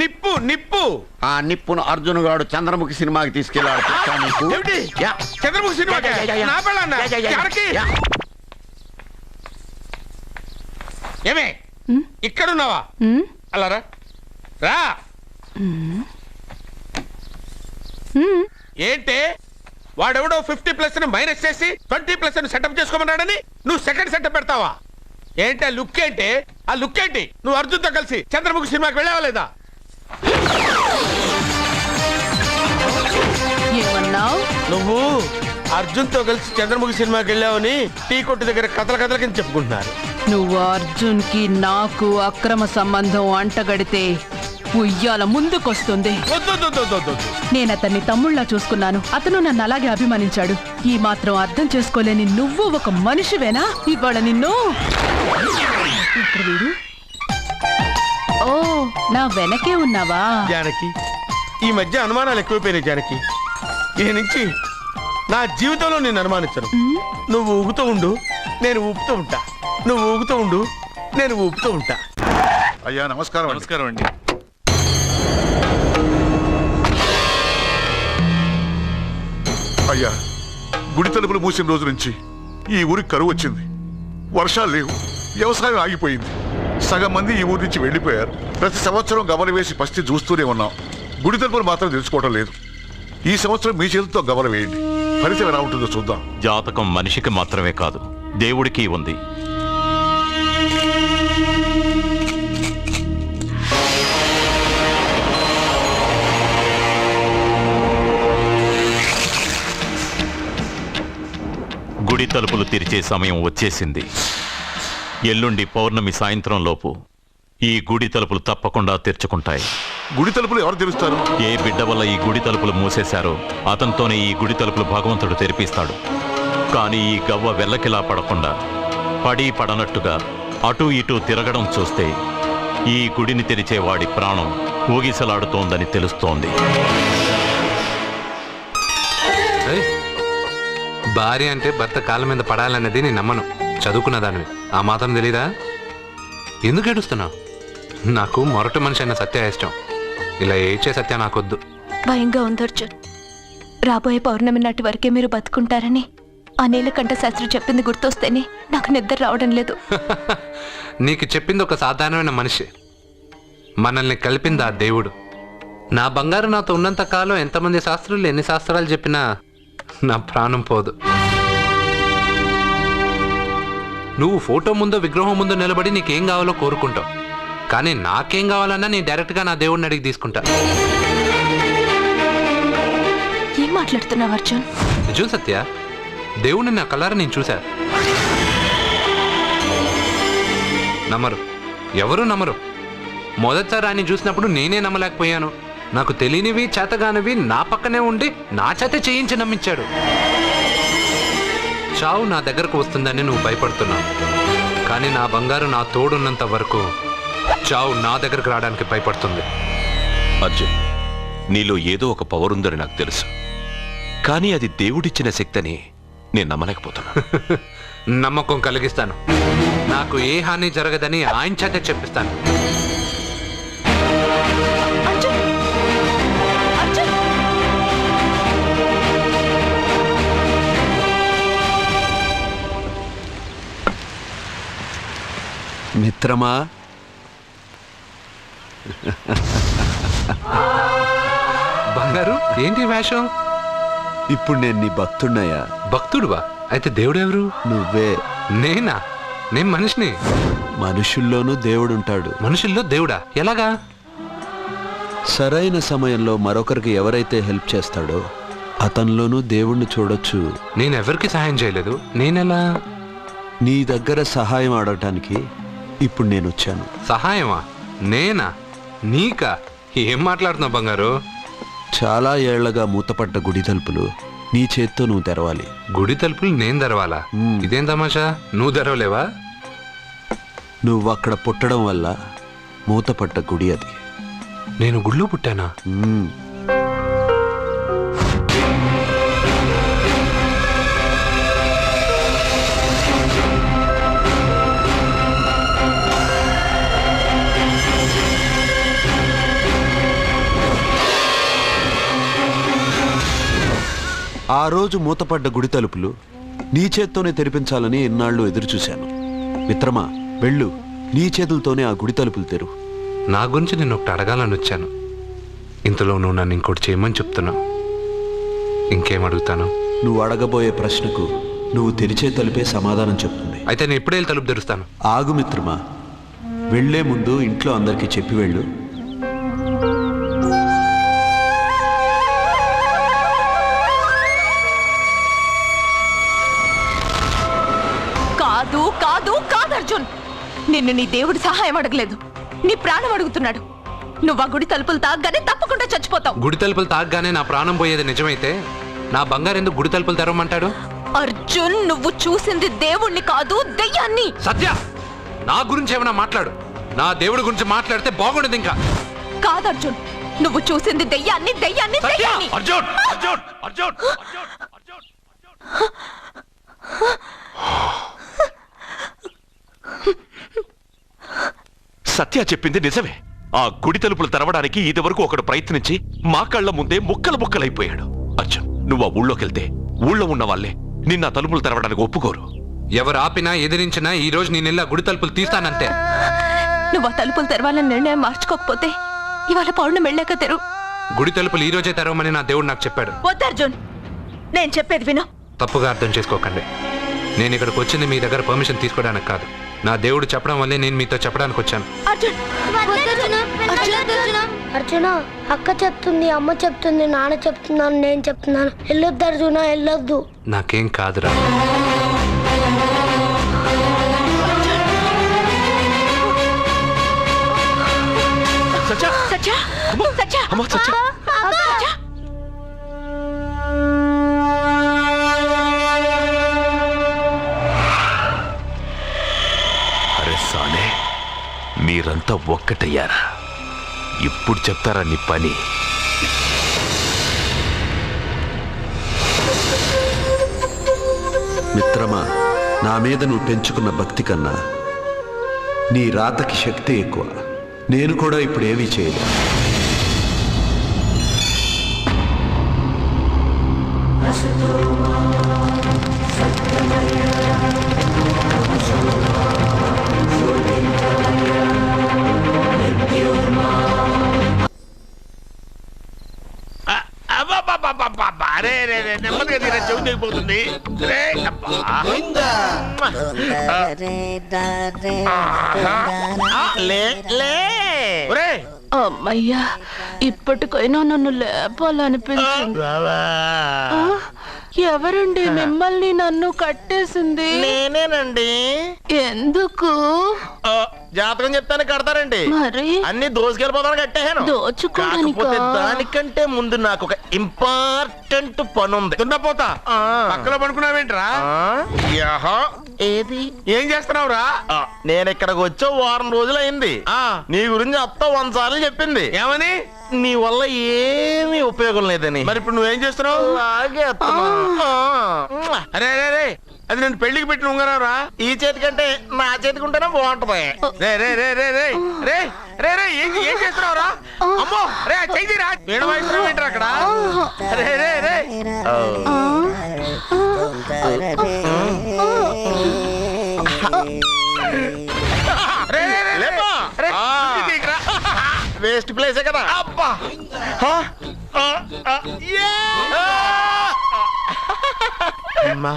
నిప్పు నిప్పు. ఆ నిప్పును అర్జున్ గాడు చంద్రముఖి సినిమాకి తీసుకెళ్ళాడు. చంద్రముఖి సినిమా. ఏమే? ఇక్కడున్నావా? అలా రా. రా. ఏంటి? వాడెవడో ఫిఫ్టీ ప్లస్ని మైనస్ చేసి ట్వంటీ ప్లస్ని సెటప్ చేసుకోమన్నాడని నువ్వు సెకండ్ సెటప్ పెడతావా? ఏంటి ఆ లుక్ ఏంటి? ఆ లుక్ ఏంటి? నువ్వు అర్జున్తో కలిసి చంద్రముఖి సినిమాకి వెళ్ళావా లేదా? ఏమన్నావు? నువ్వు అర్జున్తో కలిసి చంద్రముఖి సినిమాకి వెళ్ళావని టీ కొట్టు దగ్గర కథల కథల కింద చెప్పుకుంటున్నారు. నువ్వు అర్జున్కి నాకు అక్రమ సంబంధం అంటగడితే ఉయ్యాల ముందుకొస్తుంది. నేను అతన్ని తమ్ముళ్ళ చూసుకున్నాను. అతను నన్ను అలాగే అభిమానించాడు. ఈ మాత్రం అర్థం చేసుకోలేని నువ్వు ఒక మనిషివేనా? ఇవాళ నిన్ను ఓ నా వెనకే ఉన్నావా? జానకి ఈ మధ్య అనుమానాలు ఎక్కువైపోయినాయి జానకి. ఈ నుంచి నా జీవితంలో నేను అనుమానించను. నువ్వు ఊగుతూ ఉండు నేను ఊపుతూ ఉంటా. నువ్వు ఊగుతూ ఉండు నేను ఊపుతూ ఉంటా. అయ్యా నమస్కారం నమస్కారం అండి. అయ్యా గుడి తలుపులు మూసిన రోజు నుంచి ఈ ఊరికి కరువు వచ్చింది. వర్షాలు లేవు వ్యవసాయం ఆగిపోయింది. సగం మంది ఈ ఊరి నుంచి వెళ్ళిపోయారు. ప్రతి సంవత్సరం గమల వేసి పస్తి చూస్తూనే ఉన్నాం. గుడి తలుపులు మాత్రం తెలుసుకోవడం లేదు. ఈ సంవత్సరం మీ చేతితో గమల వేయండి. ఫలితం ఎలా ఉంటుందో చూద్దాం. జాతకం మనిషికి మాత్రమే కాదు దేవుడికి ఉంది. గుడి తలుపులు తెరిచే సమయం వచ్చేసింది. ఎల్లుండి పౌర్ణమి సాయంత్రం లోపు ఈ గుడి తలుపులు తప్పకుండా తెరుచుకుంటాయి. గుడి తలుపులు ఎవరు తెరుస్తారు? ఏ బిడ్డ వల్ల ఈ గుడి తలుపులు మూసేశారో అతనితోనే ఈ గుడి తలుపులు భగవంతుడు తెరిపిస్తాడు. కానీ ఈ గవ్వ వెల్లకిలా పడకుండా పడి పడనట్టుగా అటూ ఇటూ తిరగడం చూస్తే ఈ గుడిని తెరిచే వాడి ప్రాణం ఊగిసలాడుతోందని తెలుస్తోంది. భార్య అంటే భర్త కాళ్ళ మీద పడాలన్నది నేను నమ్మను. చదువుకున్న దానివి. ఆ మాత్రం తెలీదా? ఎందుకు ఏడుస్తున్నావు? నాకు మొరటి మనిషి అయిన సత్య ఇష్టం. ఇలా ఏడ్చే సత్య నాకొద్దు. భయంగా ఉంది అర్జున్. రాబోయే పౌర్ణమి నాటి వరకే మీరు బతుకుంటారని ఆ నీలకంఠ శాస్త్రి చెప్పింది గుర్తొస్తేనే నాకు నిద్ర రావడం లేదు. నీకు చెప్పింది ఒక సాధారణమైన మనిషి. మనల్ని కలిపింది ఆ దేవుడు. నా బంగారు నాతో ఉన్నంత కాలం ఎంతమంది శాస్త్రులు ఎన్ని శాస్త్రాలు చెప్పినా నా ప్రాణం పోదు. నువ్వు ఫోటో ముందో విగ్రహం ముందో నిలబడి నీకేం కావాలో కోరుకుంటావు. కానీ నాకేం కావాలన్నా నేను డైరెక్ట్గా నా దేవుడిని అడిగి తీసుకుంటా. ఏం మాట్లాడుతున్నావు అర్జున్? నిజం సత్య దేవుడిని నా కళ్ళారా నేను చూశా. నమ్మరు. ఎవరు నమ్మరు? మొదటిసారి ఆయన చూసినప్పుడు నేనే నమ్మలేకపోయాను. నాకు తెలియనివి చేతగానివి నా పక్కనే ఉండి నా చేత చేయించి నమ్మించాడు. చావు నా దగ్గరకు వస్తుందని నువ్వు భయపడుతున్నావు. కానీ నా బంగారు నా తోడున్నంత వరకు చావు నా దగ్గరకు రావడానికి భయపడుతుంది. అర్జున్ నీలో ఏదో ఒక పవర్ ఉందని నాకు తెలుసు. కానీ అది దేవుడిచ్చిన శక్తిని నేను నమ్మలేకపోతున్నా. నమ్మకం కలిగిస్తాను. నాకు ఏ హాని జరగదని ఆయన చేత చెప్పిస్తాను. మిత్రమా? బంగారు ఏంటి వేషం? ఇప్పుడు నేను నీ భక్తున్నయ్యా భక్తుడువా? అయితే దేవుడెవరు? నువ్వే. నేనా? నేను మనిషిని. మనుషుల్లోనూ దేవుడుంటాడు. మనుషుల్లో దేవుడా? ఎలాగా? సరైన సమయంలో మరొకరికి ఎవరైతే హెల్ప్ చేస్తాడో అతనిలోనూ దేవుణ్ణి చూడొచ్చు. నేను ఎవరికి సహాయం చేయలేదు? నేనెలా? నీ దగ్గర సహాయం అడగటానికి ఇప్పుడు నేను వచ్చాను సహాయమా? నేనా? నీకా? ఏం మాట్లాడుతున్నావు బంగారు? చాలా ఏళ్ళగా మూతపడ్డ గుడి తలుపులు నీ చేత్తో నువ్వు తెరవాలి. గుడి తలుపులు నేను తెరవాలా. ఇదేం తమాషా? నువ్వు తెరవలేవా? నువ్వు అక్కడ పుట్టడం వల్ల మూతపడ్డ గుడి అది. నేను గుళ్ళు పుట్టానా? ఆ రోజు మూతపడ్డ గుడి తలుపులు నీ చేత్తోనే తెరిపించాలని ఎన్నాళ్ళు ఎదురుచూశాను. మిత్రమా వెళ్ళు. నీ చేతులతోనే ఆ గుడి తలుపులు తెరు నా గురించి నేను ఒకటి అడగాలని వచ్చాను. ఇంతలో నువ్వు నన్ను ఇంకోటి చేయమని చెప్తున్నావు ఇంకేం అడుగుతాను? నువ్వు అడగబోయే ప్రశ్నకు నువ్వు తెరిచే తలుపే సమాధానం చెప్తుంది. అయితే నేను ఇప్పుడే వెళ్ళి తలుపు తెరుస్తాను. ఆగు మిత్రమా. వెళ్ళే ముందు ఇంట్లో అందరికీ చెప్పి వెళ్ళు. నిన్ను నీ దేవుడు సహాయం అడగలేదు. నీ ప్రాణం అడుగుతున్నాడు. నువ్వు ఆ గుడి తలుపులు తాగ్గానే తప్పకుండా చచ్చిపోతావు. గుడి తలుపులు తాగ్గానే నా ప్రాణం పోయేది నిజమైతే నా బంగారు ఎందుకు గుడి తలుపులు తెరవమంటాడు? అర్జున్ నువ్వు చూసింది దేవుణ్ణి కాదు దెయ్యాన్ని. సత్య నా గురించి ఏమైనా మాట్లాడు. నా దేవుడి గురించి మాట్లాడితే బాగుండదు ఇంకా. కాదు అర్జున్ నువ్వు చూసింది దెయ్యాన్ని దెయ్యాన్ని! దెయ్యాన్ని. అర్జున్ అర్జున్ అర్జున్ అర్జున్ సత్య చెప్పింది నిజమే. ఆ గుడి తలుపులు తెరవడానికి ఇదివరకు ఒకడు ప్రయత్నించి మా కళ్ళ ముందే ముక్కలు ముక్కలైపోయాడు. అర్జున్ నువ్వు ఆ ఊళ్ళోకెళ్తే ఊళ్ళో ఉన్న వాళ్ళే నిన్న తలుపులు తెరవడానికి ఒప్పుకోరు. ఎవరు ఆపినా ఎదిరించినా ఈ రోజు నేను ఆ గుడి తలుపులు తీస్తానంతే. నువ్వు ఆ తలుపులు తెరవాలని నిర్ణయం మార్చుకోకపోతే ఇవాళ పౌర్ణమి వెళ్ళాక తెరు. గుడి తలుపులు ఈ రోజే తెరవమని నా దేవుడు నాకు చెప్పాడు. వద్దు అర్జున్ నేను చెప్పేది విను. తప్పుగా అర్థం చేసుకోకండి. నేను ఇక్కడికి వచ్చింది మీ దగ్గర పర్మిషన్ తీసుకోవడానికి కాదు. నా దేవుడు చెప్పడం వల్లే నేను మీతో చెప్పడానికి వచ్చాను. అర్జున్! అక్క చెప్తుంది అమ్మ చెప్తుంది నాన్న చెప్తున్నాను నేను చెప్తున్నాను. వెళ్ళొద్దు అర్జున వెళ్ళొద్దు. నాకేం కాదురా. సత్య! సత్య! సత్య! అమ్మ సత్య! మీరంతా ఒక్కటయ్యారా? ఇప్పుడు చెప్తారా నీ పని? మిత్రమా నా మీద నువ్వు పెంచుకున్న భక్తి కన్నా నీ రాతకి శక్తి ఎక్కువ. నేను కూడా ఇప్పుడు ఏమీ చేయలేదు అరే, రే, రే, నెమ్మదిగా తీరా చెవి దిగిపోతుంది రే, అబ్బా. ఆ, లే, లే. ఒరేయ్, అమ్మయ్యా ఇప్పటికైనా నన్ను లేపాలనిపించింది. బావా. ఆ, ఎవరండి మిమ్మల్ని నన్ను కట్టేసింది? నేనేనండి. ఎందుకు? ఆ, జాతకం చెప్తాను కడతారండి మరి? అన్ని దోసుకెళ్ళిపోతాను కట్టేహాను? కాకపోతే దానికంటే ముందు నాకు ఒక ఇంపార్టెంట్ పని ఉంది దున్నపోతా పక్కలో పడుకున్నావేంట్రా? ఏది? ఏం చేస్తున్నావురా? నేను ఇక్కడికి వచ్చే వారం రోజులు అయింది నీ గురించి అత్త వంద సార్లు చెప్పింది. ఏమని? నీ వల్ల ఏమీ ఉపయోగం లేదని. మరి ఇప్పుడు నువ్వేం చేస్తున్నావు? అలాగే అరే అరే అరే. అది నేను పెళ్ళికి పెట్టిన ఉంగరారా ఈ చేతి కంటే నా చేతికి ఉంటేనే బాగుంటది రే రే రే రే రే రే రే రే ఏం ఏం చేస్తున్నావురా అమ్మో రే వేణు అక్కడ రే రే రే రే, రే, రే, రే. రే. వేస్ట్ ప్లేసే కదా అబ్బా! అమ్మా.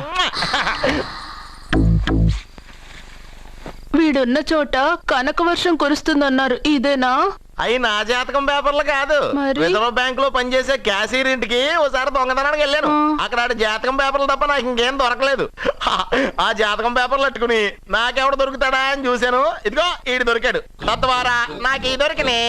వీడున్న చోట కనక వర్షం కురుస్తుందన్నారు. ఇదేనా? అయి నా జాతకం పేపర్లు కాదు. మరి? రిజర్వ్ బ్యాంక్లో పనిచేసే క్యాషియర్ ఇంటికి ఒకసారి దొంగతనానికి వెళ్ళాను. అక్కడ ఆడి జాతకం పేపర్లు తప్ప నాకు ఇంకేం దొరకలేదు. ఆ జాతకం పేపర్లు పట్టుకుని నాకెవడ దొరుకుతాడా అని చూశాను. ఇదిగో ఈడు దొరికాడు. తద్వారా నాకు ఈ దొరికినే.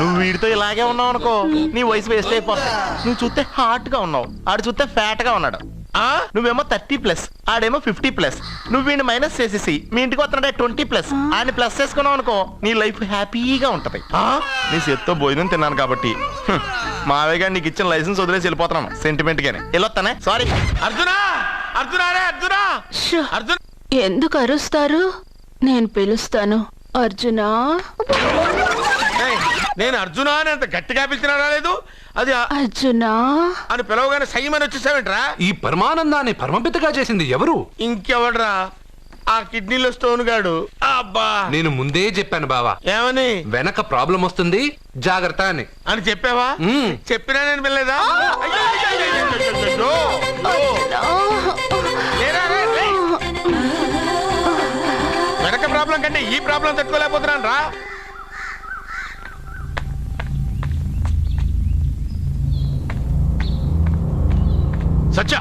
నువ్వు వీడితో ఇలాగే ఉన్నావు అనుకో నీ వయసు వేస్ట్ అయిపోతుంది నువ్వు చూస్తే హాట్గా ఉన్నావు. ఆడు చూస్తే ఫ్యాట్గా ఉన్నాడు. ఆ? నువ్వేమో థర్టీ ప్లస్ ఆడేమో ఫిఫ్టీ ప్లస్. నువ్వు వీడిని మైనస్ చేసేసి మీ ఇంటికి వస్తున్నాడే ట్వంటీ ప్లస్. ఆయన ప్లస్ చేసుకున్నావు అనుకో నీ లైఫ్ హ్యాపీగా ఉంటది. ఆ? నీ చేత్తో భోజనం తిన్నాను కాబట్టి. మావయ్య గారు నీకు ఇచ్చిన లైసెన్స్ వదిలేసి వెళ్ళిపోతున్నాను సెంటిమెంట్ గానే. వెళ్ళొస్తానే సారీ అర్జునా! అర్జునా రే అర్జునా! అర్జున్! ఎందుకు అరుస్తారు? నేను పిలుస్తాను. అర్జునా? నేను అర్జునా అని అంత గట్టిగా పిలిచినా రాలేదు అది ఆ- అర్జునా అని పిలవగానే సైమని వచ్చేసావేంట్రా ఈ పరమానందాన్ని పరమపితగా చేసింది ఎవరు ఇంకెవడ్రా ఆ కిడ్నీలో స్టోన్ గాడు అబ్బా నేను ముందే చెప్పాను బావా ఏమని వెనక ప్రాబ్లం వస్తుంది జాగ్రత్త అని అని చెప్పావా మ్మ్. చెప్పినా నేను వెళ్ళలేదా అయ్యో, అయ్యో, అయ్యో, అయ్యో, అయ్యో, అయ్యో, అయ్యో. లేరా, రే, రే. వెనక ప్రాబ్లం కంటే ఈ ప్రాబ్లం తట్టుకోలేకపోతున్నాను రా సత్య!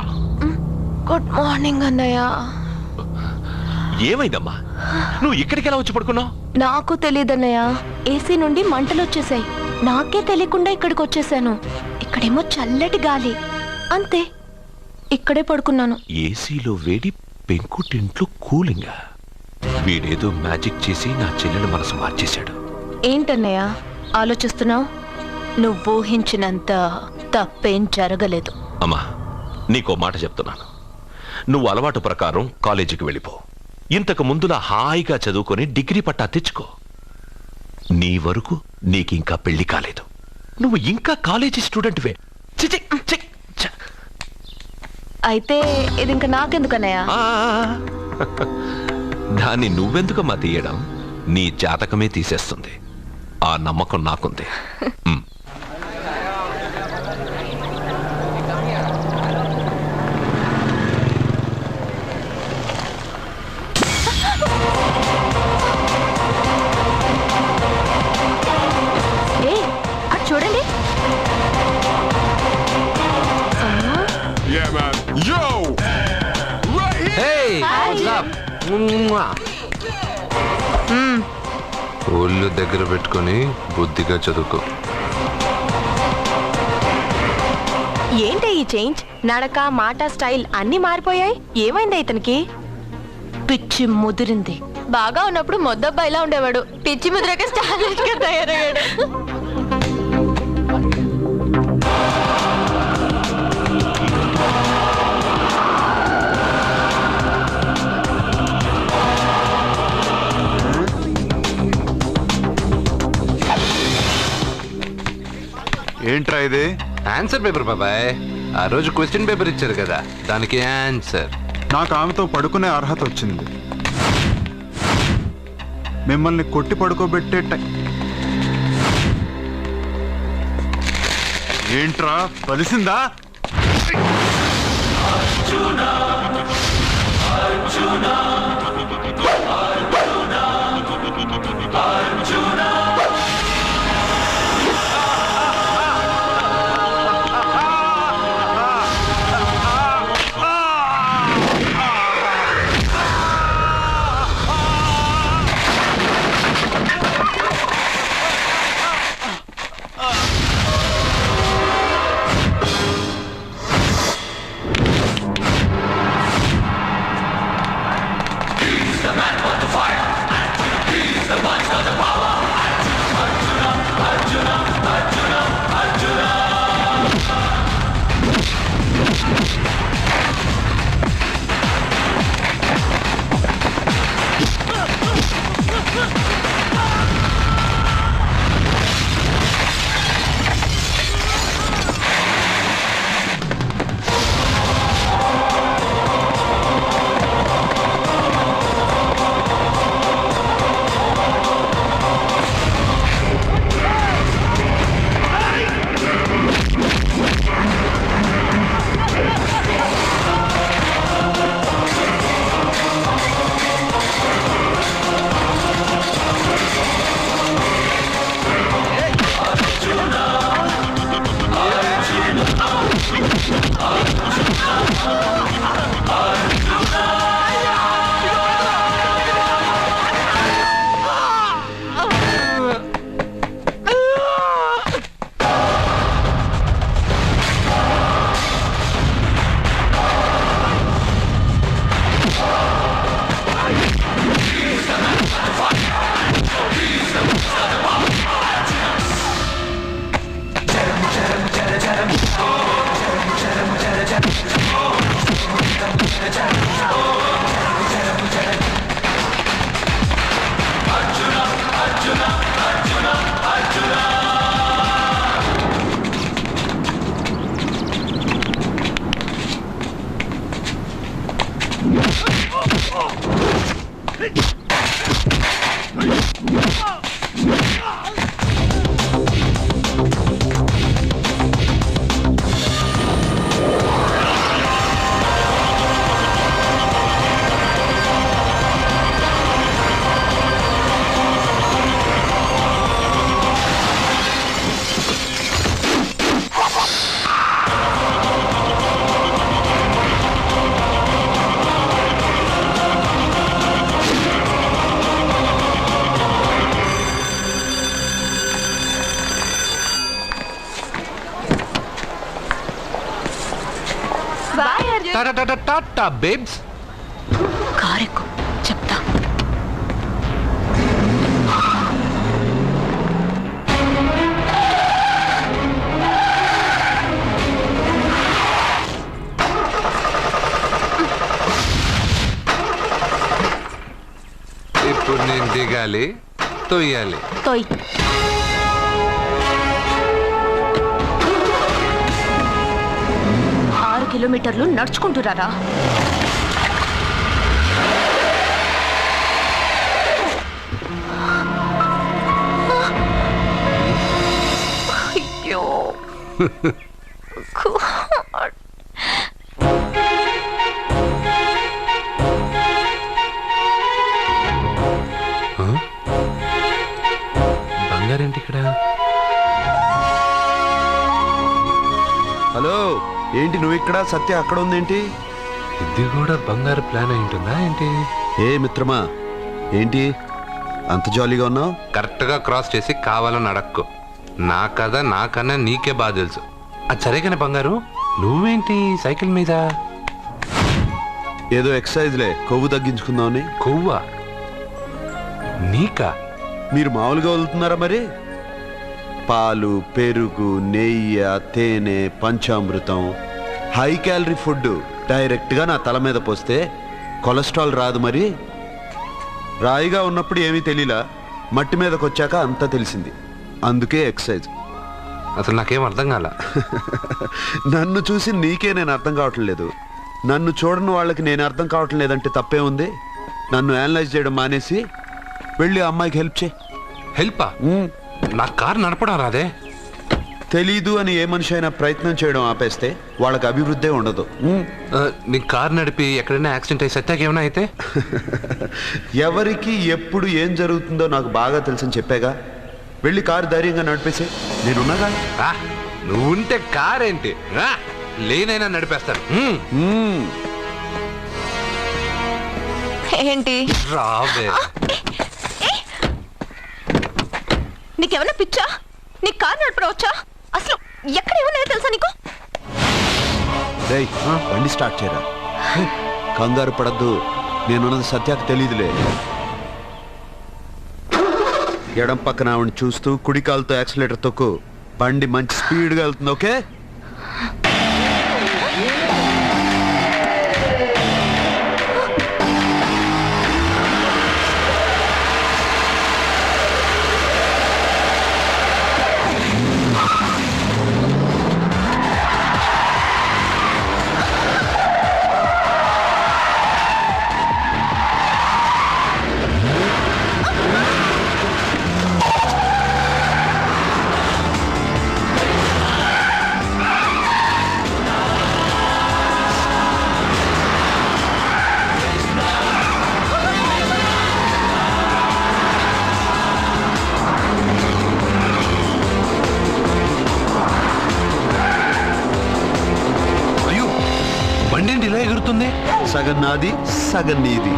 గుడ్ మార్నింగ్ అన్నయ్య. ఏమైందమ్మా? నువ్వు ఇక్కడికి ఎలా వచ్చి పడుకున్నావు? నాకు తెలియదన్నయ్య ఏసీ నుండి మంటలు వచ్చేసాయి. నాకే తెలియకుండా ఇక్కడికి వచ్చేసాను. ఇక్కడేమో చల్లటి గాలి. అంతే. ఇక్కడే పడుకున్నాను. ఏసీలో వేడి పెంకుటింట్లో కూలింగా. వీడేదో మ్యాజిక్ చేసి నా చెల్లెల మనసు మార్చేశాడు. ఏంటన్నయ్య? ఆలోచిస్తున్నావు? నువ్వు ఊహించినంత తప్పేం జరగలేదు. అమ్మా నీకో మాట చెప్తున్నాను. నువ్వు అలవాటు ప్రకారం కాలేజీకి వెళ్ళిపో. ఇంతకు ముందులా హాయిగా చదువుకొని డిగ్రీ పట్టా తెచ్చుకో. నీ వరకు నీకింకా పెళ్ళి కాలేదు. నువ్వు ఇంకా కాలేజీ స్టూడెంట్వే. చి, చి, చి, ఛ. అయితే ఇది ఇంకా నాకెందుకన్నయ్య ఆ, దాన్ని నువ్వెందుకమ్మా తీయడం? నీ జాతకమే తీసేస్తుంది. ఆ నమ్మకం నాకుంది. ఉమ్. ఒళ్ళు దగ్గర పెట్టుకొని బుద్ధిగా చదువుకో. ఏంటి ఈ చేంజ్? నడక మాట స్టైల్ అన్ని మారిపోయాయి? ఏమైంది ఇతనికి? పిచ్చి ముదిరింది. బాగా ఉన్నప్పుడు మొద్దబ్బాయిలా ఉండేవాడు. పిచ్చి ముదిరాక స్టాలిష్గా తయారయ్యాడు. ఏంట్రా ఇది ఆన్సర్ పేపర్ బాబాయ్ ఆ రోజు క్వశ్చన్ పేపర్ ఇచ్చారు కదా దానికి ఆన్సర్ నాకు ఆమెతో పడుకునే అర్హత వచ్చింది మిమ్మల్ని కొట్టి పడుకోబెట్టే ఏంట్రా కలిసిందా టాటా బేబ్స్. కారెక్కు చెప్తా. ఇప్పుడు నేను దిగాలి తొయ్యాలి. తోయ్. కిలోమీటర్లు నడుచుకుంటురారా అయ్యో. ఏంటి నువ్వు ఇక్కడ? సత్య అక్కడ ఉందేంటి? ఇది కూడా బంగారు ప్లాన్ అయి ఉంటుందా ఏంటి? ఏ మిత్రమా ఏంటి? అంత జాలీగా ఉన్నావు? కరెక్ట్గా క్రాస్ చేసి కావాలని అడక్కు. నా కథ నాకన్నా నీకే బాగా తెలుసు. అది సరే కానీ బంగారు నువ్వేంటి సైకిల్ మీద? ఏదో ఎక్సర్సైజ్లే కొవ్వు తగ్గించుకుందామని. కొవ్వా? నీకా? మీరు మామూలుగా వెళ్తున్నారా మరి? పాలు పెరుగు నెయ్యి తేనె పంచామృతం హై క్యాలరీ ఫుడ్ డైరెక్ట్గా నా తల మీద పోస్తే కొలెస్ట్రాల్ రాదు మరి. రాయిగా ఉన్నప్పుడు ఏమీ తెలియలా మట్టి మీదకి వచ్చాక అంతా తెలిసింది. అందుకే ఎక్సర్సైజ్ అసలు నాకేం అర్థం కాల? నన్ను చూసి నీకే నేను అర్థం కావట్లేదు నన్ను చూడని వాళ్ళకి నేను అర్థం కావటం లేదంటే తప్పే ఉంది. నన్ను అనలైజ్ చేయడం మానేసి వెళ్ళి అమ్మాయికి హెల్ప్ చేయి. హెల్పా? నా కారు నడపడం రాదే. తెలీదు అని ఏ మనిషి అయినా ప్రయత్నం చేయడం ఆపేస్తే వాళ్ళకి అభివృద్ధే ఉండదు. నీ కారు నడిపి ఎక్కడైనా యాక్సిడెంట్ అయ్యి సత్యాకి ఏమైనా అయితే? ఎవరికి ఎప్పుడు ఏం జరుగుతుందో నాకు బాగా తెలుసని చెప్పాగా. వెళ్ళి కారు ధైర్యంగా నడిపేసి. నేనున్నాగా? ఆ, నువ్వు ఉంటే కార్ ఏంటి ఆ, లేనైనా నడిపేస్తాను. ఏంటి? రావే. నీకేమన్నా పిచ్చా? నీ కారు నడపడం వచ్చా? అసలు ఎక్కడ ఏమన్నా తెలుసా నీకు? బండి స్టార్ట్ చేయరా. కంగారు పడద్దు. నేనున్నది సత్యాకు తెలియదులే ఎడం పక్కన ఆవిడ చూస్తూ కుడి కాలుతో యాక్సిలేటర్ తొక్కు. బండి మంచి స్పీడ్గా వెళ్తుంది ఓకే? సగం నాది సగం నీది.